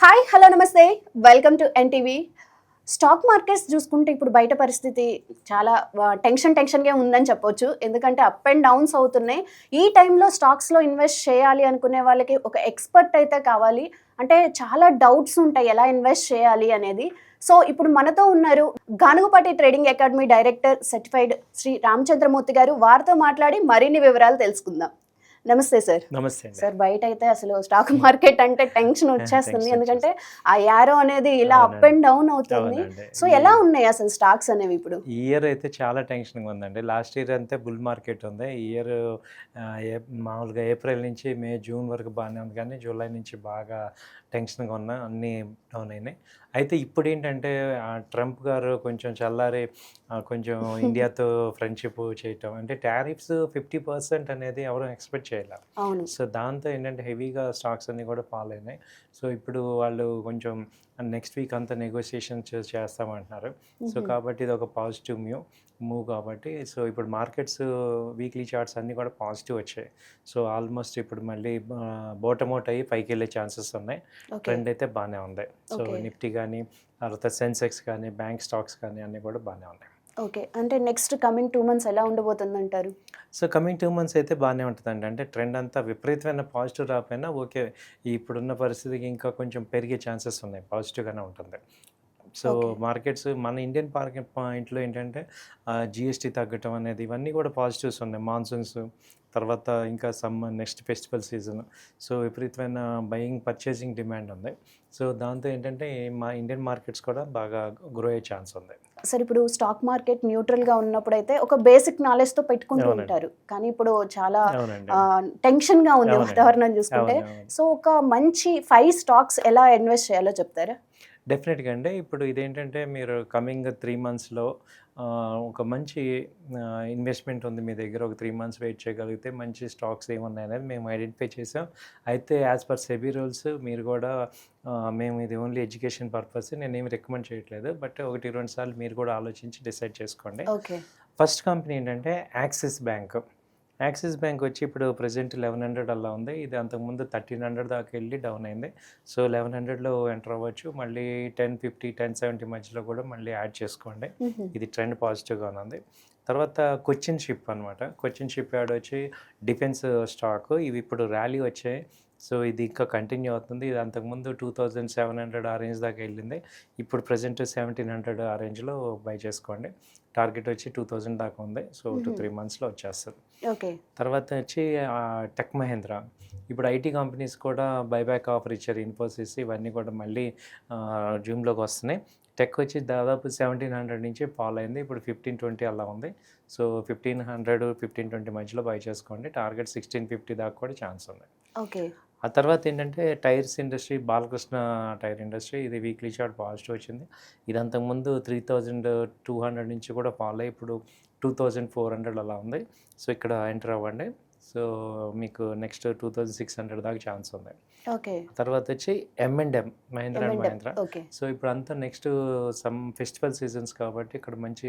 Hi hello నమస్తే. Welcome to NTV. Stock markets చూసుకుంటే ఇప్పుడు బయట పరిస్థితి చాలా టెన్షన్ టెన్షన్గా ఉందని చెప్పొచ్చు. ఎందుకంటే అప్ అండ్ డౌన్స్ అవుతున్నాయి. ఈ టైంలో స్టాక్స్లో ఇన్వెస్ట్ చేయాలి అనుకునే వాళ్ళకి ఒక ఎక్స్పర్ట్ అయితే కావాలి. అంటే చాలా డౌట్స్ ఉంటాయి ఎలా ఇన్వెస్ట్ చేయాలి అనేది. సో ఇప్పుడు మనతో ఉన్నారు Ganugupati trading academy director certified Shri Ramachandramurthy గారు. వారితో మాట్లాడి మరిన్ని వివరాలు తెలుసుకుందాం. నమస్తే సార్. నమస్తే సార్ బయట అయితే అసలు స్టాక్ మార్కెట్ అంటే టెన్షన్ వచ్చేస్తుంది. ఎందుకంటే ఆ యారో అనేది ఇలా అప్. అండ్ డౌన్ అవుతుంది. సో ఎలా ఉన్నాయి అసలు స్టాక్స్ అనేవి ఇప్పుడు? ఈ ఇయర్ అయితే చాలా టెన్షన్గా ఉందండి. లాస్ట్ ఇయర్ అంతే బుల్ మార్కెట్ ఉంది. ఈ ఇయర్ మామూలుగా ఏప్రిల్ నుంచి మే జూన్ వరకు బాగానే ఉంది కానీ జూలై నుంచి బాగా టెన్షన్గా ఉన్న అన్నీ డౌన్ అయినాయి. అయితే ఇప్పుడు ఏంటంటే ట్రంప్ గారు కొంచెం చల్లారి కొంచెం ఇండియాతో ఫ్రెండ్షిప్ చేయటం. అంటే టారిఫ్స్ ఫిఫ్టీ పర్సెంట్ అనేది ఎవరు ఎక్స్పెక్ట్ అవును. సో దాంతో ఏంటంటే హెవీగా స్టాక్స్ అన్నీ కూడా ఫాల్ అయినాయి. సో ఇప్పుడు వాళ్ళు కొంచెం నెక్స్ట్ వీక్ అంతా నెగోసియేషన్స్ చేస్తామంటున్నారు. సో. కాబట్టి ఇది ఒక పాజిటివ్ మ్యూ మూవ్ కాబట్టి సో ఇప్పుడు మార్కెట్స్ వీక్లీ చార్ట్స్ అన్నీ కూడా పాజిటివ్ వచ్చాయి. సో ఆల్మోస్ట్ ఇప్పుడు మళ్ళీ బోటమోట్ అయ్యి పైకి వెళ్ళే ఛాన్సెస్ ఉన్నాయి. ట్రెండ్ అయితే బాగానే ఉంది. సో. నిఫ్టీ కానీ తర్వాత సెన్సెక్స్ కానీ బ్యాంక్ స్టాక్స్ కానీ అన్నీ కూడా బాగానే ఉన్నాయి. ఓకే. అంటే నెక్స్ట్ కమింగ్ టూ మంత్స్ ఎలా ఉండబోతుంది అంటారు సో కమింగ్ టూ మంత్స్ అయితే బాగానే ఉంటుందండి. అంటే ట్రెండ్ అంతా విపరీతమైన పాజిటివ్ రాకపోయినా ఓకే. ఇప్పుడున్న పరిస్థితికి ఇంకా కొంచెం పెరిగే ఛాన్సెస్ ఉన్నాయి. పాజిటివ్గానే ఉంటుంది. సో. మార్కెట్స్ మన ఇండియన్ మార్కెట్ పాయింట్లో ఏంటంటే జిఎస్టీ తగ్గటం అనేది ఇవన్నీ కూడా పాజిటివ్స్ ఉన్నాయి మాన్సూన్స్ తర్వాత ఇంకా some next festival season so విపరీతమైన బయింగ్ పర్చేసింగ్ డిమాండ్ ఉంది సో దాంతో ఏంటంటే మా ఇండియన్ మార్కెట్స్ కూడా బాగా గ్రో అయ్యే ఛాన్స్ ఉంది సార్ ఇప్పుడు స్టాక్ మార్కెట్ న్యూట్రల్గా ఉన్నప్పుడు అయితే ఒక బేసిక్ నాలెడ్జ్తో పెట్టుకుంటూ. ఉంటారు కానీ ఇప్పుడు చాలా టెన్షన్గా ఉంది. వాతావరణం చూసుకుంటే. సో ఒక మంచి ఫైవ్ స్టాక్స్ ఎలా ఇన్వెస్ట్ చేయాలో చెప్తారా డెఫినెట్గా అండి. ఇప్పుడు ఇదేంటంటే మీరు కమింగ్ త్రీ మంత్స్లో ఒక మంచి ఇన్వెస్ట్మెంట్ ఉంది మీ దగ్గర. ఒక త్రీ మంత్స్ వెయిట్ చేయగలిగితే మంచి స్టాక్స్ ఏమున్నాయి అనేది మేము ఐడెంటిఫై చేసాం అయితే యాజ్ పర్ సెబీ రూల్స్ మీరు కూడా మేము ఇది ఓన్లీ ఎడ్యుకేషన్ పర్పస్ నేనేమి రికమెండ్ చేయట్లేదు. బట్ ఒకటి రెండు సార్లు మీరు కూడా ఆలోచించి డిసైడ్ చేసుకోండి. ఫస్ట్ కంపెనీ ఏంటంటే యాక్సిస్ బ్యాంక్ యాక్సిస్ బ్యాంక్ వచ్చి ఇప్పుడు ప్రజెంట్ లెవెన్ హండ్రెడ్ అలా ఉంది. ఇది అంతకుముందు థర్టీన్ హండ్రెడ్ దాకా వెళ్ళి డౌన్ అయింది. సో లెవెన్ హండ్రెడ్లో ఎంటర్ అవ్వచ్చు. మళ్ళీ టెన్ ఫిఫ్టీ టెన్ సెవెంటీ మధ్యలో కూడా మళ్ళీ యాడ్ చేసుకోండి. ఇది ట్రెండ్ పాజిటివ్గా ఉంది. తర్వాత కొచ్చిన్ షిప్ అనమాట కొచ్చిన్ షిప్ యాడ్ వచ్చి డిఫెన్స్ స్టాక్. ఇవి ఇప్పుడు ర్యాలీ వచ్చాయి. సో ఇది ఇంకా కంటిన్యూ అవుతుంది. ఇది అంతకుముందు టూ థౌజండ్ సెవెన్ హండ్రెడ్ ఆ రేంజ్ దాకా వెళ్ళింది. ఇప్పుడు ప్రజెంట్ సెవెంటీన్ హండ్రెడ్ ఆ రేంజ్లో బై చేసుకోండి. టార్గెట్ వచ్చి టూ థౌజండ్ దాకా ఉంది. So two. త్రీ మంత్స్లో వచ్చేస్తుంది. ఓకే. తర్వాత వచ్చి టెక్ మహేంద్ర. ఇప్పుడు ఐటీ కంపెనీస్ కూడా బైబ్యాక్ ఆఫర్ ఇచ్చారు. ఇన్ఫోసిస్ ఇవన్నీ కూడా మళ్ళీ జూమ్లోకి వస్తున్నాయి. టెక్ వచ్చి దాదాపు సెవెంటీన్ హండ్రెడ్ నుంచి ఫాల్ అయింది. ఇప్పుడు ఫిఫ్టీన్ ట్వంటీ అలా ఉంది. So fifteen hundred fifteen twenty మధ్యలో బై చేసుకోండి. టార్గెట్ సిక్స్టీన్ ఫిఫ్టీ దాకా కూడా ఛాన్స్ ఉంది. ఓకే. ఆ తర్వాత ఏంటంటే tyres industry Balakrishna tyre industry ఇది వీక్లీ చార్ట్ పాజిటివ్ వచ్చింది. ఇది అంతకుముందు త్రీ థౌజండ్ టూ హండ్రెడ్ నుంచి కూడా ఫాలో అయ్యి ఇప్పుడు టూ థౌజండ్ ఫోర్ హండ్రెడ్ అలా ఉంది. సో ఇక్కడ ఎంటర్ అవ్వండి. సో మీకు next two thousand six hundred దాకా ఛాన్స్ ఉంది. ఓకే. తర్వాత వచ్చి M and M Mahindra and Mahindra. So ఇప్పుడు అంతా నెక్స్ట్ సమ్ ఫెస్టివల్ సీజన్స్ కాబట్టి ఇక్కడ మంచి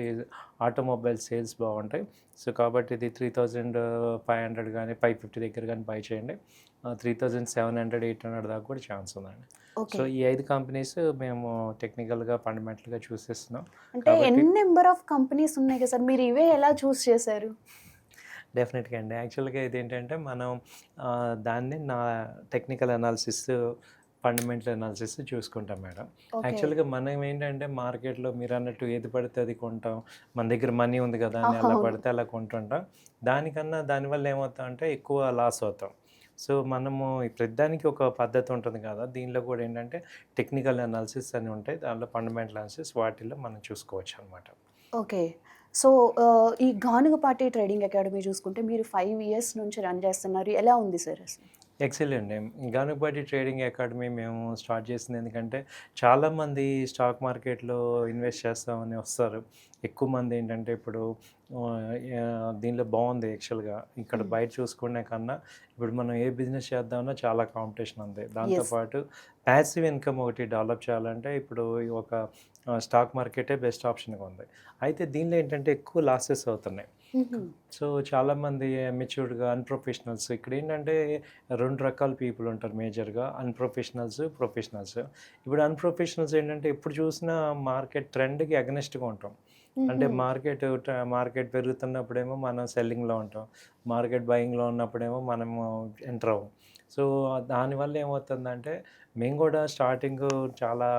ఆటోమొబైల్ సేల్స్ బాగుంటాయి. సో కాబట్టి ఇది త్రీ థౌజండ్ ఫైవ్ హండ్రెడ్ కానీ ఫైవ్ ఫిఫ్టీ దగ్గర కానీ బై చేయండి. Three thousand seven hundred eight hundred దాకా కూడా ఛాన్స్ ఉందండి. సో ఈ ఐదు కంపెనీస్ మేము టెక్నికల్గా ఫండమెంటల్గా చూసేస్తున్నాం. అంటే ఎన్ని నెంబర్ ఆఫ్ కంపెనీస్ ఉన్నాయి కదా సార్. మీరు ఇవే ఎలా చూస్ చేశారు? డెఫినెట్గా అండి. యాక్చువల్గా ఇదేంటంటే మనం ఆ, దాన్ని నా టెక్నికల్ అనాలిసిస్ ఫండమెంటల్ అనాలిసిస్ చూసుకుంటాం మేడం. యాక్చువల్గా మనం ఏంటంటే మార్కెట్లో మీరు అన్నట్టు ఏది పడితే అది కొంటాం. మన దగ్గర మనీ ఉంది కదా అని అవును. పడితే అలా కొంటుంటాం. దానికన్నా దానివల్ల ఏమవుతాం అంటే ఎక్కువ లాస్ అవుతాం. సో మనము ప్రతిదానికి ఒక పద్ధతి ఉంటుంది కదా. దీనిలో కూడా ఏంటంటే టెక్నికల్ అనాలిసిస్ అని ఉంటాయి. దానిలో ఫండమెంటల్ అనాలిసిస్ వాటిల్లో మనం చూసుకోవచ్చు అనమాట ఓకే. సో ఈ గానుగపాటి ట్రేడింగ్ అకాడమీ చూసుకుంటే మీరు ఫైవ్ ఇయర్స్ నుంచి రన్ చేస్తున్నారు. ఎలా ఉంది సార్ అసలు? ఎక్సలెంట్ గానుపాటి ట్రేడింగ్ అకాడమీ మేము స్టార్ట్ చేసింది ఎందుకంటే చాలామంది స్టాక్ మార్కెట్లో ఇన్వెస్ట్ చేస్తామని వస్తారు. ఎక్కువ మంది ఏంటంటే ఇప్పుడు దీనిలో బాగుంది యాక్చువల్గా. ఇక్కడ Mm. బయట చూసుకునే కన్నా ఇప్పుడు మనం ఏ బిజినెస్ చేద్దామన్నా చాలా కాంపిటీషన్ ఉంది. దాంతోపాటు ప్యాసివ్ ఇన్కమ్ ఒకటి డెవలప్ చేయాలంటే ఇప్పుడు ఒక స్టాక్ మార్కెటే బెస్ట్ ఆప్షన్గా ఉంది. అయితే దీనిలో ఏంటంటే ఎక్కువ లాసెస్ అవుతున్నాయి. సో చాలామంది మెచ్యూర్డ్గా అన్ప్రొఫెషనల్స్ ఇక్కడ ఏంటంటే రెండు రకాల పీపుల్ ఉంటారు మేజర్గా అన్ప్రొఫెషనల్స్ ప్రొఫెషనల్స్ ఇప్పుడు అన్ప్రొఫెషనల్స్ ఏంటంటే ఎప్పుడు చూసినా మార్కెట్ ట్రెండ్కి అగనెస్ట్గా ఉంటాం. అంటే మార్కెట్ మార్కెట్ పెరుగుతున్నప్పుడేమో మనం సెల్లింగ్లో ఉంటాం. మార్కెట్ బయింగ్లో ఉన్నప్పుడేమో మనము ఎంటర్ అవ్వం. సో దానివల్ల ఏమవుతుందంటే మేము కూడా స్టార్టింగ్ చాలా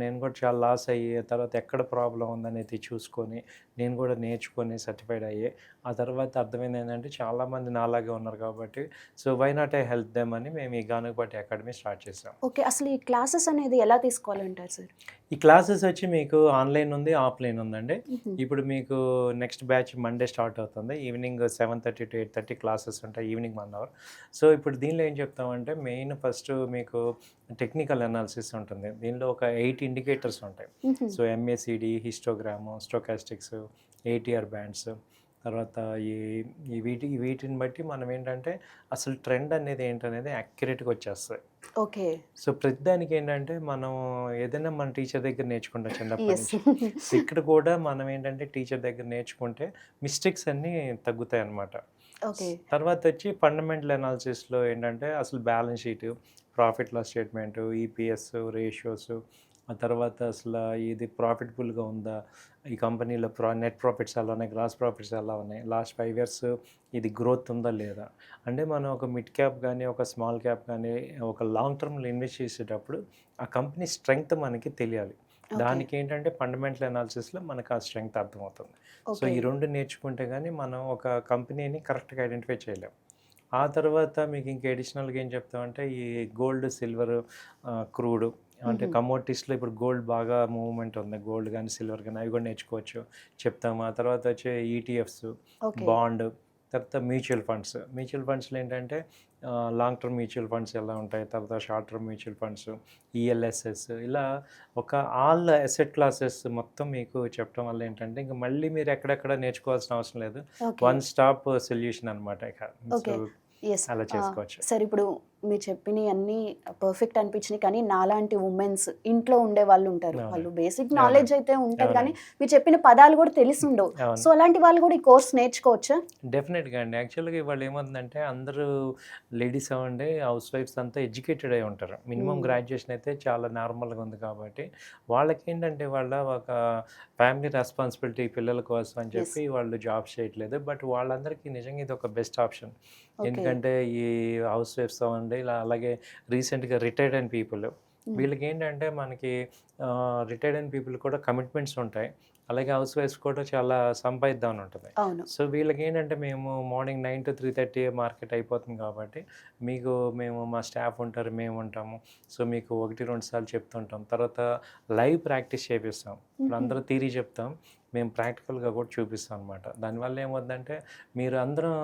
నేను కూడా చాలా లాస్ అయ్యి తర్వాత ఎక్కడ ప్రాబ్లం ఉందనేది చూసుకొని నేను కూడా నేర్చుకొని సర్టిఫైడ్ అయ్యి ఆ తర్వాత అర్థమైంది ఏంటంటే చాలామంది నాలాగే ఉన్నారు కాబట్టి so why not I help them అని మేము ఈ గానుగపాటి అకాడమీ స్టార్ట్ చేసాం ఓకే అసలు ఈ క్లాసెస్ అనేది ఎలా తీసుకోవాలంటారు సార్? ఈ క్లాసెస్ వచ్చి మీకు ఆన్లైన్ ఉంది ఆఫ్లైన్ ఉందండి. ఇప్పుడు మీకు నెక్స్ట్ బ్యాచ్ మండే స్టార్ట్ అవుతుంది evening seven thirty to eight thirty classes ఉంటాయి ఈవినింగ్ వన్ అవర్. సో ఇప్పుడు దీనిలో ఏం చెప్తామంటే మెయిన్ ఫస్ట్ మీకు టెక్నికల్ అనాలిసిస్ ఉంటుంది. దీనిలో ఒక ఎయిట్ ఇండికేటర్స్ ఉంటాయి. So MACD histogram stochastics ATR bands తర్వాత ఈ ఈ వీటి వీటిని బట్టి మనం ఏంటంటే అసలు ట్రెండ్ అనేది ఏంటనేది యాక్యురేట్గా వచ్చేస్తుంది. ఓకే. సో ప్రతిదానికి ఏంటంటే మనం ఏదైనా మన టీచర్ దగ్గర నేర్చుకుంటాం చిన్నప్పటి ఇక్కడ కూడా మనం ఏంటంటే టీచర్ దగ్గర నేర్చుకుంటే మిస్టేక్స్ అన్నీ తగ్గుతాయి అన్నమాట తర్వాత వచ్చి ఫండమెంటల్ అనాలిసిస్లో ఏంటంటే అసలు balance sheet profit loss statement EPS ratios ఆ తర్వాత అసలు ఇది ప్రాఫిటబుల్గా ఉందా? ఈ కంపెనీలో ప్రా నెట్ ప్రాఫిట్స్ ఎలా ఉన్నాయి? గ్రాస్ ప్రాఫిట్స్ ఎలా ఉన్నాయి? లాస్ట్ ఫైవ్ ఇయర్స్ ఇది గ్రోత్ ఉందా లేదా? అంటే మనం ఒక మిడ్ క్యాప్ కానీ ఒక స్మాల్ క్యాప్ కానీ ఒక లాంగ్ టర్మ్లో ఇన్వెస్ట్ చేసేటప్పుడు ఆ కంపెనీ స్ట్రెంగ్త్ మనకి తెలియాలి. దానికి ఏంటంటే ఫండమెంటల్ అనాలిసిస్లో మనకు ఆ స్ట్రెంగ్త్ అర్థమవుతుంది. సో ఈ రెండు నేర్చుకుంటే కానీ మనం ఒక కంపెనీని కరెక్ట్గా ఐడెంటిఫై చేయలేం. ఆ తర్వాత మీకు ఇంక అడిషనల్గా ఏం చెప్తామంటే ఈ గోల్డ్ సిల్వర్ క్రూడ్ అంటే. కమోడిటీస్లో ఇప్పుడు గోల్డ్ బాగా మూవ్మెంట్ ఉంది. గోల్డ్ కానీ సిల్వర్ కానీ అవి కూడా నేర్చుకోవచ్చు. చెప్తాము. ఆ తర్వాత వచ్చే E ఈటీఎఫ్స్ ఓకే. బాండ్ తర్వాత మ్యూచువల్ ఫండ్స్. మ్యూచువల్ ఫండ్స్లో ఏంటంటే లాంగ్ టర్మ్ మ్యూచువల్ ఫండ్స్ ఎలా ఉంటాయి తర్వాత short term mutual funds ELSS ఇలా ఒక ఆల్ అసెట్ క్లాసెస్ మొత్తం మీకు చెప్పడం వల్ల ఏంటంటే ఇంకా మళ్ళీ మీరు ఎక్కడెక్కడ నేర్చుకోవాల్సిన అవసరం లేదు. వన్ స్టాప్ సొల్యూషన్ అనమాట అలా చేసుకోవచ్చు. సార్ ఇప్పుడు మీరు చెప్పినవి అన్నీ పర్ఫెక్ట్ అనిపించినాయి. కానీ నాలాంటి ఉమెన్స్ ఇంట్లో ఉండే వాళ్ళు ఉంటారు. వాళ్ళు బేసిక్ నాలెడ్జ్ అయితే అవును. కానీ మీరు చెప్పిన పదాలు కూడా తెలిసి ఉండవు. సో అలాంటి వాళ్ళు కూడా ఈ కోర్స్ నేర్చుకోవచ్చా? డెఫినెట్గా అండి. యాక్చువల్గా ఇవాళ ఏమవుతుందంటే అందరూ లేడీస్ అవ్వండి హౌస్ వైఫ్స్ అంతా ఎడ్యుకేటెడ్ అయి ఉంటారు. Minimum Hmm. గ్రాడ్యుయేషన్ అయితే చాలా నార్మల్గా ఉంది కాబట్టి వాళ్ళకి ఏంటంటే వాళ్ళ ఒక ఫ్యామిలీ రెస్పాన్సిబిలిటీ పిల్లల కోసం అని చెప్పి వాళ్ళు జాబ్స్ చేయట్లేదు. బట్ వాళ్ళందరికీ నిజంగా ఇది ఒక బెస్ట్ ఆప్షన్ ఎందుకంటే ఈ హౌస్ వైఫ్స్ అవ్వండి ఇలా అలాగే రీసెంట్గా రిటైర్డ్ అయిన పీపుల్. వీళ్ళకి ఏంటంటే మనకి రిటైర్డ్ అయిన పీపుల్ కూడా కమిట్మెంట్స్ ఉంటాయి. అలాగే హౌస్ వైఫ్స్ కూడా చాలా సంపాదిద్దామని ఉంటుంది అవును. సో వీళ్ళకి ఏంటంటే మేము morning nine to three thirty market అయిపోతుంది కాబట్టి మీకు మేము మా స్టాఫ్ ఉంటారు మేము ఉంటాము. సో మీకు ఒకటి రెండు సార్లు చెప్తుంటాం. తర్వాత లైవ్ ప్రాక్టీస్ చేపిస్తాం. అందరూ థీరీ చెప్తాం. మేము ప్రాక్టికల్గా కూడా చూపిస్తాం అనమాట దానివల్ల ఏమవుతుందంటే మీరు అందరం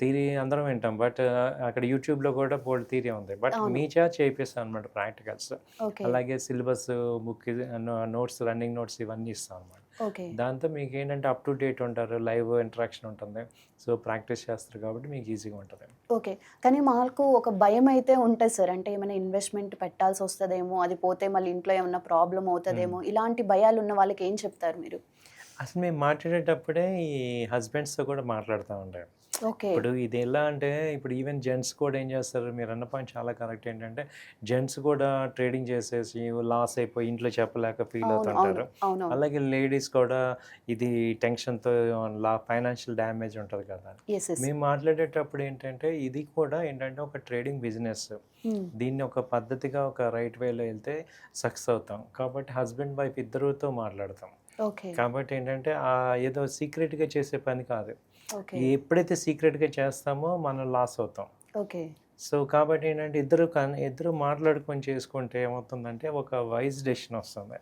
థీరీ అందరం వింటాం. బట్ అక్కడ యూట్యూబ్లో కూడా బోల్డ్ థీరీ ఉంది. బట్. మీ చేత చేపిస్తాం అనమాట ప్రాక్టికల్స్. అలాగే syllabus book notes running notes ఇవన్నీ ఇస్తాం అనమాట దాంతో మీకు ఏంటంటే అప్ టు డేట్ ఉంటారు లైవ్ ఇంటరాక్షన్ ఉంటుంది. సో ప్రాక్టీస్ చేస్తారు కాబట్టి మీకు ఈజీగా ఉంటుంది. ఓకే. కానీ మాకు ఒక భయం అయితే ఉంటుంది సార్. అంటే ఏమైనా ఇన్వెస్ట్మెంట్ పెట్టాల్సి వస్తుందేమో అది పోతే మళ్ళీ ఇంట్లో ఏమైనా ప్రాబ్లం అవుతుందేమో ఇలాంటి భయాలు ఉన్న వాళ్ళకి ఏం చెప్తారు మీరు? అసలు మేము మాట్లాడేటప్పుడే ఈ హస్బెండ్స్తో కూడా మాట్లాడుతూ ఉంటాం ఓకే ఇప్పుడు ఇది ఎలా అంటే ఇప్పుడు ఈవెన్ జెంట్స్ కూడా ఏం చేస్తారు? మీరు అన్న పాయింట్ చాలా కరెక్ట్ ఏంటంటే జెంట్స్ కూడా ట్రేడింగ్ చేసేసి లాస్ అయిపోయి ఇంట్లో చెప్పలేక ఫీల్ అవుతుంటారు. అలాగే లేడీస్ కూడా ఇది టెన్షన్తో లా ఫైనాన్షియల్ డ్యామేజ్ ఉంటుంది కదా. మేము మాట్లాడేటప్పుడు ఏంటంటే ఇది కూడా ఏంటంటే ఒక ట్రేడింగ్ బిజినెస్. దీన్ని ఒక పద్ధతిగా ఒక రైట్ వేలో వెళ్తే సక్సెస్ అవుతాం. కాబట్టి హస్బెండ్ వైఫ్ ఇద్దరుతో మాట్లాడతాం. ఓకే. కాబట్టి ఏంటంటే ఆ ఏదో సీక్రెట్గా చేసే పని కాదు. ఎప్పుడైతే సీక్రెట్గా చేస్తామో మనం లాస్ అవుతాం. ఓకే. సో కాబట్టి ఏంటంటే ఇద్దరు కన్ ఇద్దరు మాట్లాడుకొని చేసుకుంటే ఏమవుతుందంటే ఒక వైజ్ డెసిషన్ వస్తుంది.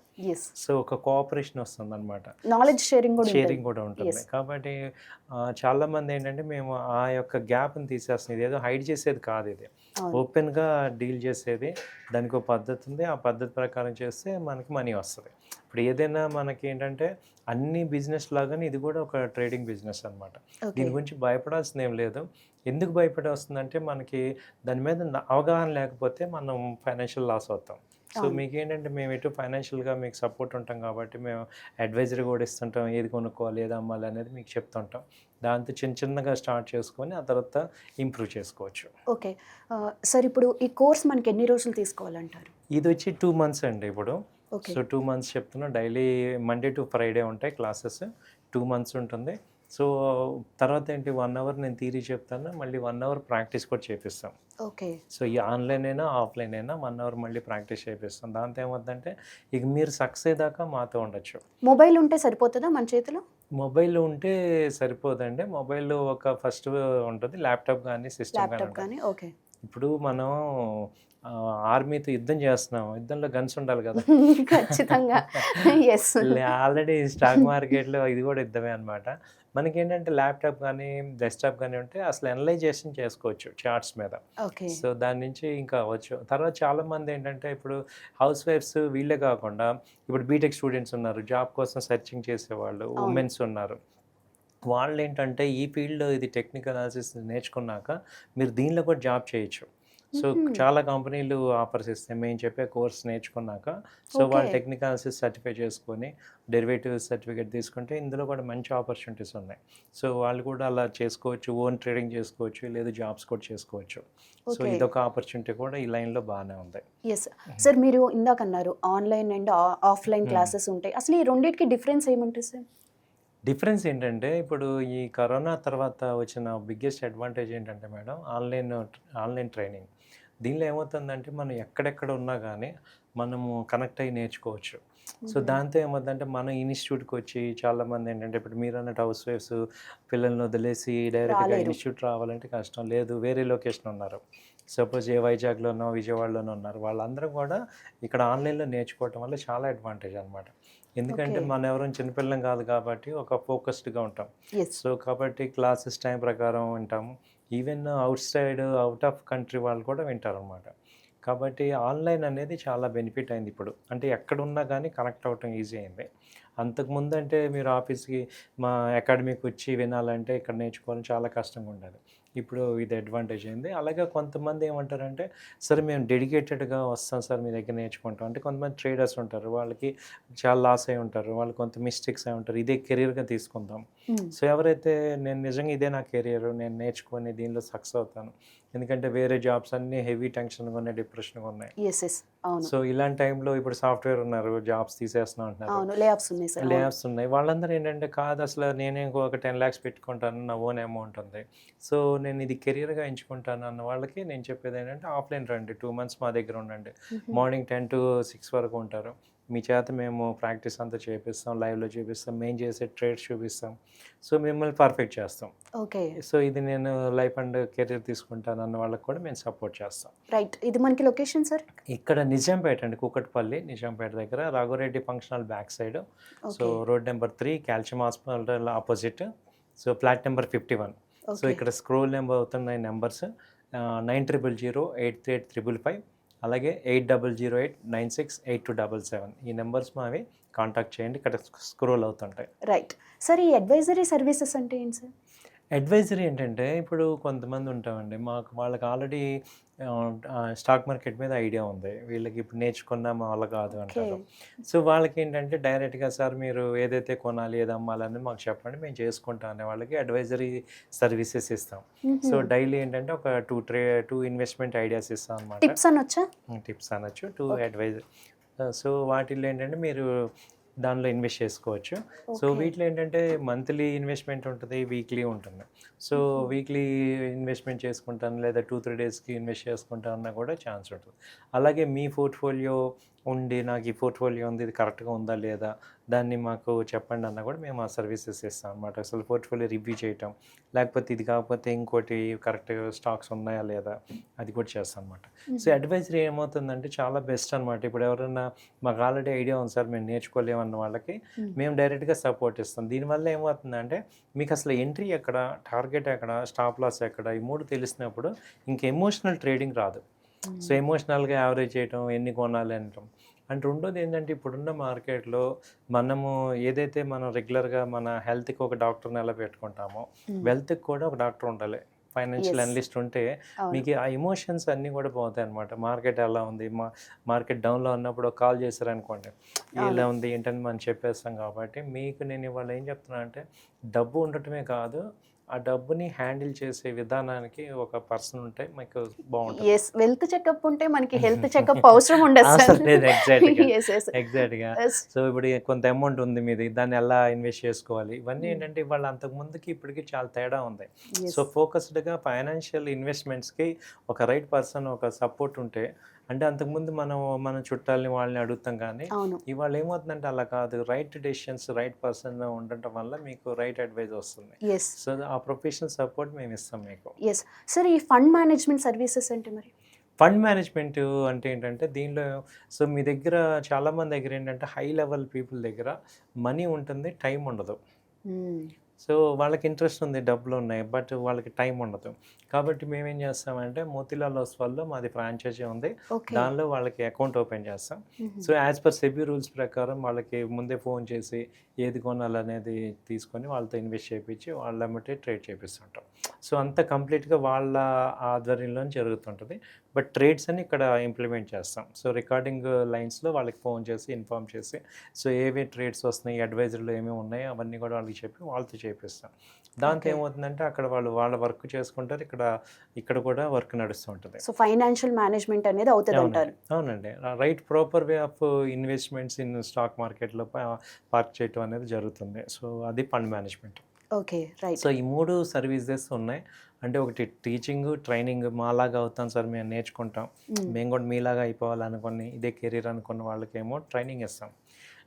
సో ఒక కోఆపరేషన్ వస్తుంది అనమాట నాలెడ్జ్ షేరింగ్ కూడా షేరింగ్ ఉంటుంది. కూడా ఉంటుంది. కాబట్టి చాలా మంది ఏంటంటే మేము ఆ యొక్క గ్యాప్ని తీసేస్తుంది. ఇది ఏదో హైడ్ చేసేది కాదు ఇది. ఓపెన్గా డీల్ చేసేది. దానికి ఒక పద్ధతి ఉంది. ఆ పద్ధతి ప్రకారం చేస్తే మనకి మనీ వస్తుంది. ఇప్పుడు ఏదైనా మనకి ఏంటంటే అన్ని బిజినెస్ లాగానే ఇది కూడా ఒక ట్రేడింగ్ బిజినెస్ అనమాట దీని గురించి భయపడాల్సింది ఏం లేదు. ఎందుకు భయపడే వస్తుందంటే మనకి దాని మీద అవగాహన లేకపోతే మనం ఫైనాన్షియల్ లాస్ అవుతాం. సో అవును. మీకు ఏంటంటే మేము ఎటు ఫైనాన్షియల్గా మీకు సపోర్ట్ ఉంటాం కాబట్టి మేము అడ్వైజరీ కూడా ఇస్తుంటాం. ఏది కొనుక్కోవాలి ఏది అమ్మాలి అనేది మీకు చెప్తుంటాం. దాంతో చిన్న చిన్నగా స్టార్ట్ చేసుకొని ఆ తర్వాత ఇంప్రూవ్ చేసుకోవచ్చు. ఓకే. సార్ ఇప్పుడు ఈ కోర్స్ మనకి ఎన్ని రోజులు తీసుకోవాలంటారు? ఇది వచ్చి టూ మంత్స్ అండి ఇప్పుడు. సో టూ మంత్స్ చెప్తున్నా డైలీ మండే టు ఫ్రైడే ఉంటాయి క్లాసెస్. టూ మంత్స్ ఉంటుంది. సో తర్వాత ఏంటి వన్ అవర్ నేను థీరీ చెప్తాను మళ్ళీ వన్ అవర్ ప్రాక్టీస్ కూడా చేపిస్తాం. ఓకే. సో ఈ ఆన్లైన్ అయినా ఆఫ్లైన్ అయినా వన్ అవర్ మళ్ళీ ప్రాక్టీస్ చేపిస్తాం. దాంతో ఏమవుతుందంటే ఇక మీరు సక్సెస్ అయ్యేదాకా మాతో ఉండొచ్చు. మొబైల్ ఉంటే సరిపోతుందా మన చేతిలో? మొబైల్ ఉంటే సరిపోదండి. మొబైల్ ఒక ఫస్ట్ ఉంటుంది ల్యాప్టాప్ కానీ సిస్టమ్. కానీ ఓకే. ఇప్పుడు మనం ఆర్మీతో యుద్ధం చేస్తున్నాం. యుద్ధంలో గన్స్ ఉండాలి కదా. ఖచ్చితంగా. ఎస్ ఆల్రెడీ స్టాక్ మార్కెట్లో ఇది కూడా యుద్ధమే అనమాట మనకి ఏంటంటే ల్యాప్టాప్ కానీ డెస్క్టాప్ కానీ ఉంటే అసలు అనలైజేషన్ చేసుకోవచ్చు చార్ట్స్ మీద. సో దాని నుంచి ఇంకా అవ్వచ్చు. తర్వాత చాలా మంది ఏంటంటే ఇప్పుడు హౌస్ వైఫ్స్ వీళ్ళే కాకుండా ఇప్పుడు బీటెక్ స్టూడెంట్స్ ఉన్నారు జాబ్ కోసం సెర్చింగ్ చేసేవాళ్ళు. ఉమెన్స్ ఉన్నారు. వాళ్ళు ఏంటంటే ఈ ఫీల్డ్ ఇది టెక్నికల్ అనాలిసిస్ నేర్చుకున్నాక మీరు దీనిలో కూడా జాబ్ చేయొచ్చు. సో. చాలా కంపెనీలు ఆఫర్స్ ఇస్తాయి. మేము చెప్పే కోర్స్ నేర్చుకున్నాక సో వాళ్ళు. టెక్నికల్ అనాలిసిస్ సర్టిఫై చేసుకొని డెరివేటివ్ సర్టిఫికేట్ తీసుకుంటే ఇందులో కూడా మంచి ఆపర్చునిటీస్ ఉన్నాయి. సో వాళ్ళు కూడా అలా చేసుకోవచ్చు. ఓన్ ట్రేడింగ్ చేసుకోవచ్చు. లేదా జాబ్స్ కూడా చేసుకోవచ్చు. సో. ఇదొక ఆపర్చునిటీ కూడా ఈ లైన్లో బాగానే ఉంది. ఎస్ సార్ మీరు ఇందాక అన్నారు ఆన్లైన్ అండ్ ఆఫ్లైన్. క్లాసెస్ ఉంటాయి. అసలు ఈ రెండింటికి డిఫరెన్స్ ఏముంటుంది సార్? డిఫరెన్స్ ఏంటంటే ఇప్పుడు ఈ కరోనా తర్వాత వచ్చిన బిగ్గెస్ట్ అడ్వాంటేజ్ ఏంటంటే మేడం ఆన్లైన్ ఆన్లైన్ ట్రైనింగ్. దీనిలో ఏమవుతుందంటే మనం ఎక్కడెక్కడ ఉన్నా కానీ మనము కనెక్ట్ అయ్యి నేర్చుకోవచ్చు. సో దాంతో ఏమవుతుందంటే మన ఇన్స్టిట్యూట్కి వచ్చి చాలామంది ఏంటంటే ఇప్పుడు మీరు అన్నట్టు హౌస్ వైఫ్స్ పిల్లల్ని వదిలేసి డైరెక్ట్గా. ఇన్స్టిట్యూట్ రావాలంటే కష్టం లేదు వేరే లొకేషన్ ఉన్నారు. సపోజ్ ఏ వైజాగ్లోనో విజయవాడలోనో ఉన్నారు. వాళ్ళందరూ కూడా ఇక్కడ ఆన్లైన్లో నేర్చుకోవటం వల్ల చాలా అడ్వాంటేజ్ అనమాట ఎందుకంటే. మన ఎవరైనా చిన్నపిల్లం కాదు కాబట్టి ఒక ఫోకస్డ్గా ఉంటాం. సో కాబట్టి క్లాసెస్ టైం ప్రకారం వింటాము. Even outside out of country వాళ్ళు కూడా వింటారు అనమాట కాబట్టి ఆన్లైన్ అనేది చాలా బెనిఫిట్ అయింది ఇప్పుడు. అంటే ఎక్కడ ఉన్నా కానీ కనెక్ట్ అవ్వటం ఈజీ అయింది. అంతకుముందు అంటే మీరు ఆఫీస్కి మా అకాడమీకి వచ్చి వినాలంటే ఇక్కడ నేర్చుకోవాలని చాలా కష్టంగా ఉండేది. ఇప్పుడు ఇది అడ్వాంటేజ్ అయింది. అలాగే కొంతమంది ఏమంటారంటే సరే మేము డెడికేటెడ్గా వస్తాం సార్ మీ దగ్గర నేర్చుకుంటాం. అంటే కొంతమంది ట్రేడర్స్ ఉంటారు. వాళ్ళకి చాలా లాస్ అయి ఉంటారు. వాళ్ళు కొంత మిస్టేక్స్ అయి ఉంటారు. ఇదే కెరీర్గా తీసుకుందాం. సో ఎవరైతే నేను నిజంగా ఇదే నా కెరియర్ నేను నేర్చుకొని దీనిలో సక్సెస్ అవుతాను. ఎందుకంటే వేరే జాబ్స్ అన్నీ హెవీ టెన్షన్గా ఉన్నాయి డిప్రెషన్గా ఉన్నాయి. ఎస్ ఎస్ అవును. సో ఇలాంటి టైంలో ఇప్పుడు సాఫ్ట్వేర్ ఉన్నారు జాబ్స్ తీసేస్తున్నా అంటున్నారు. అవును లేఆఫ్స్ ఉన్నాయి సార్ లేఆఫ్స్ ఉన్నాయి. వాళ్ళందరూ ఏంటంటే కాదు అసలు నేనే ఇంకొక టెన్ ల్యాక్స్ పెట్టుకుంటాను నా ఓన్ అమౌంట్ ఉంది. సో నేను ఇది కెరియర్గా ఎంచుకుంటాను అన్న వాళ్ళకి నేను చెప్పేది ఏంటంటే ఆఫ్లైన్ రండి టూ మంత్స్ మా దగ్గర ఉండండి. మార్నింగ్ టెన్ టు సిక్స్ వరకు ఉంటారు. మీ చేత మేము ప్రాక్టీస్ అంతా చేపిస్తాం లైవ్లో చూపిస్తాం మేము చేసే ట్రేడ్స్ చూపిస్తాం. సో మిమ్మల్ని పర్ఫెక్ట్ చేస్తాం. ఓకే. సో ఇది నేను లైఫ్ అండ్ కెరీర్ తీసుకుంటాను అన్న వాళ్ళకి కూడా మేము సపోర్ట్ చేస్తాం. రైట్. ఇది మనకి లొకేషన్ సార్? ఇక్కడ నిజాంపేట అండి కూకట్పల్లి నిజాంపేట దగ్గర Raghureddy functional back side. So road number three calcium hospital opposite. So flat number fifty one. So ఇక్కడ స్క్రోల్ నెంబర్ అవుతున్నాయి numbers nine triple zero eight three eight triple five. అలాగే eight double zero eight nine six eight two double seven. ఈ numbers మావి contact చేయండి ఇక్కడ scroll అవుతుంటాయి. Right sir ఈ advisory services అంటే ఏంటి సార్ అడ్వైజరీ ఏంటంటే ఇప్పుడు కొంతమంది ఉంటామండి. మాకు వాళ్ళకి ఆల్రెడీ స్టాక్ మార్కెట్ మీద ఐడియా ఉంది. వీళ్ళకి ఇప్పుడు నేర్చుకున్నా మా వాళ్ళ కాదు అంటారు. సో వాళ్ళకి ఏంటంటే డైరెక్ట్గా సార్ మీరు ఏదైతే కొనాలి ఏది అమ్మాలని మాకు చెప్పండి మేము చేసుకుంటాం అనే వాళ్ళకి అడ్వైజరీ సర్వీసెస్ ఇస్తాం. సో డైలీ ఏంటంటే ఒక two trade two investment ideas ఇస్తాం అనమాట టిప్స్ అనొచ్చా? టిప్స్ అనొచ్చు. టూ. అడ్వైజర్ సో వాటిల్లో ఏంటంటే మీరు దానిలో ఇన్వెస్ట్ చేసుకోవచ్చు సో. వీటిలో ఏంటంటే మంత్లీ ఇన్వెస్ట్మెంట్ ఉంటుంది వీక్లీ ఉంటుంది సో. వీక్లీ ఇన్వెస్ట్మెంట్ చేసుకుంటాను లేదా టూ త్రీ డేస్కి ఇన్వెస్ట్ చేసుకుంటాను అన్న కూడా ఛాన్స్ ఉంటుంది అలాగే మీ పోర్ట్ఫోలియో ఉండి నాకు ఈ పోర్ట్ఫోలియో ఉంది ఇది కరెక్ట్గా ఉందా లేదా దాన్ని మాకు చెప్పండి అన్న కూడా మేము ఆ సర్వీసెస్ ఇస్తాం అనమాట అసలు పోర్ట్ఫోలియో రివ్యూ చేయటం లేకపోతే ఇది కాకపోతే ఇంకోటి కరెక్ట్ స్టాక్స్ ఉన్నాయా లేదా అది కూడా చేస్తాం అనమాట సో అడ్వైజరీ ఏమవుతుందంటే చాలా బెస్ట్ అనమాట ఇప్పుడు ఎవరైనా మాకు ఆల్రెడీ ఐడియా ఉంది సార్ మేము నేర్చుకోలేమన్న వాళ్ళకి మేము డైరెక్ట్గా సపోర్ట్ ఇస్తాం. దీనివల్ల ఏమవుతుందంటే మీకు అసలు ఎంట్రీ ఎక్కడ టార్గెట్ ఎక్కడ స్టాప్ లాస్ ఎక్కడ ఈ మూడు తెలిసినప్పుడు ఇంక ఎమోషనల్ ట్రేడింగ్ రాదు. సో ఎమోషనల్గా యావరేజ్ చేయటం ఎన్ని కొనాలి అనటం. అండ్ రెండోది ఏంటంటే ఇప్పుడున్న మార్కెట్లో మనము ఏదైతే మనం రెగ్యులర్గా మన హెల్త్కి ఒక డాక్టర్ని ఎలా పెట్టుకుంటామో వెల్త్కి కూడా ఒక డాక్టర్ ఉండాలి. ఫైనాన్షియల్. అనలిస్ట్ ఉంటే మీకు ఆ ఎమోషన్స్ అన్నీ కూడా పోతాయి అనమాట మార్కెట్ ఎలా ఉంది? మా మార్కెట్ డౌన్లో ఉన్నప్పుడు ఒక కాల్ చేశారనుకోండి ఇలా ఉంది ఏంటని మనం చెప్పేస్తాం కాబట్టి మీకు నేను ఇవాళ ఏం చెప్తున్నా అంటే డబ్బు ఉండటమే కాదు ఆ డబ్బుని హ్యాండిల్ చేసే విధానానికి ఒక పర్సన్ ఉంటే మీకు బాగుంటుంది. ఎస్ వెల్త్ చెకప్ ఉంటే మనకి హెల్త్ చెకప్ అవసరం ఉండదు సార్. అవసరం లేదు ఎగ్జాక్ట్గా ఎస్ ఎస్ ఎగ్జాక్ట్గా సో ఇప్పుడు కొంత అమౌంట్ ఉంది మీది దాన్ని ఎలా ఇన్వెస్ట్ చేసుకోవాలి? ఇవన్నీ Hmm. ఏంటంటే వాళ్ళ అంతకు ముందుకి ఇప్పటికి చాలా తేడా ఉంది. సో ఫోకస్డ్గా ఫైనాన్షియల్ ఇన్వెస్ట్మెంట్స్కి ఒక రైట్ పర్సన్ ఒక సపోర్ట్ ఉంటే అంటే అంతకుముందు మనం మన చుట్టాలని వాళ్ళని అడుగుతాం కానీ ఇవాళ ఏమవుతుందంటే అలా కాదు. రైట్ డెసిషన్స్ రైట్ పర్సన్ ఉండటం వల్ల మీకు రైట్ అడ్వైజ్ వస్తుంది. సో ఆ ప్రొఫెషనల్ సపోర్ట్ మేము ఇస్తాం మీకు. ఎస్ సార్ ఈ ఫండ్ మేనేజ్మెంట్ సర్వీసెస్ అంటే మరి? ఫండ్ మేనేజ్మెంట్ అంటే ఏంటంటే దీనిలో సో మీ దగ్గర చాలామంది దగ్గర ఏంటంటే హై లెవెల్ పీపుల్ దగ్గర మనీ ఉంటుంది టైం ఉండదు. Hmm. సో వాళ్ళకి ఇంట్రెస్ట్ ఉంది డబ్బులు ఉన్నాయి బట్ వాళ్ళకి టైం ఉండదు. కాబట్టి మేమేం చేస్తామంటే మోతిలాల్ ఓస్వాల్లో మాది ఫ్రాంచైజీ ఉంది. దానిలో వాళ్ళకి అకౌంట్ ఓపెన్ చేస్తాం. So as per SEBI rules ప్రకారం వాళ్ళకి ముందే ఫోన్ చేసి ఏది కొనాలనేది తీసుకొని వాళ్ళతో ఇన్వెస్ట్ చేయించి వాళ్ళ ఎమ్మటే ట్రేడ్ చేపిస్తుంటాం. సో అంత కంప్లీట్గా వాళ్ళ ఆధ్వర్యంలో జరుగుతుంటుంది. బట్ ట్రేడ్స్ అని ఇక్కడ ఇంప్లిమెంట్ చేస్తాం. సో రికార్డింగ్ లైన్స్లో వాళ్ళకి ఫోన్ చేసి ఇన్ఫామ్ చేసి సో ఏవి ట్రేడ్స్ వస్తున్నాయి అడ్వైజర్లు ఏమేమి ఉన్నాయి అవన్నీ కూడా వాళ్ళకి చెప్పి వాళ్ళతో చేపిస్తాం. దాంతో. ఏమవుతుందంటే అక్కడ వాళ్ళు వాళ్ళ వర్క్ చేసుకుంటారు. ఇక్కడ ఇక్కడ కూడా వర్క్ నడుస్తూ ఉంటుంది. సో ఫైనాన్షియల్ మేనేజ్మెంట్ అనేది అవుతుంది అంటారు. అవునండి. Right proper way of investments in stock మార్కెట్లో పార్క్ చేయటం అనేది జరుగుతుంది. సో అది fund management. Okay. Right. So ఈ మూడు సర్వీసెస్ ఉన్నాయి. అంటే ఒకటి టీచింగ్ ట్రైనింగ్ మాలాగా అవుతాం సార్ మేము నేర్చుకుంటాం. మేము. కూడా మీలాగా అయిపోవాలనుకుని ఇదే కెరీర్ అనుకున్న వాళ్ళకేమో ట్రైనింగ్ ఇస్తాం.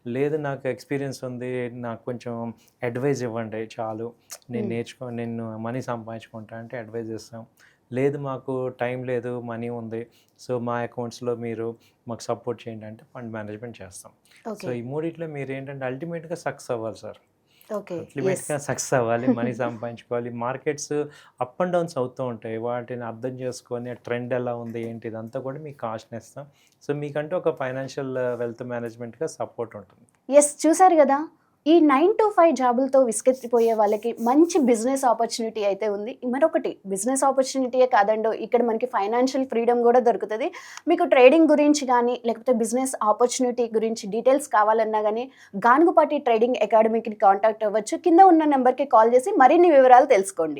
లేదు నాకు ఎక్స్పీరియన్స్ ఉంది నాకు కొంచెం అడ్వైజ్ ఇవ్వండి చాలు. నేను. నేర్చుకో నేను మనీ సంపాదించుకుంటా అంటే అడ్వైజ్ ఇస్తాం. లేదు మాకు టైం లేదు మనీ ఉంది. సో మా అకౌంట్స్లో మీరు మాకు సపోర్ట్ చేయండి అంటే ఫండ్ మేనేజ్మెంట్ చేస్తాం. సో ఈ మూడిట్లో మీరు ఏంటంటే అల్టిమేట్గా సక్సెస్ అవ్వాలి సార్. అల్టిమేట్గా సక్సెస్ అవ్వాలి మనీ సంపాదించుకోవాలి. మార్కెట్స్ అప్ అండ్ డౌన్స్ అవుతూ ఉంటాయి. వాటిని అర్థం చేసుకొని ట్రెండ్ ఎలా ఉంది ఏంటి ఇదంతా కూడా మీకు కాస్ట్ని ఇస్తాం సో మీకంటే ఒక ఫైనాన్షియల్ వెల్త్ మేనేజ్మెంట్గా సపోర్ట్ ఉంటుంది. ఎస్ చూసారు కదా? ఈ నైన్ టు ఫైవ్ జాబులతో విసుకెత్తిపోయే వాళ్ళకి మంచి బిజినెస్ ఆపర్చునిటీ అయితే ఉంది. మరొకటి బిజినెస్ ఆపర్చునిటీయే కాదండో ఇక్కడ మనకి ఫైనాన్షియల్ ఫ్రీడమ్ కూడా దొరుకుతుంది. మీకు ట్రేడింగ్ గురించి కానీ లేకపోతే బిజినెస్ ఆపర్చునిటీ గురించి డీటెయిల్స్ కావాలన్నా కానీ గానుగుపాటి ట్రేడింగ్ అకాడమీకి కాంటాక్ట్ అవ్వచ్చు. కింద ఉన్న నెంబర్కి కాల్ చేసి మరిన్ని వివరాలు తెలుసుకోండి.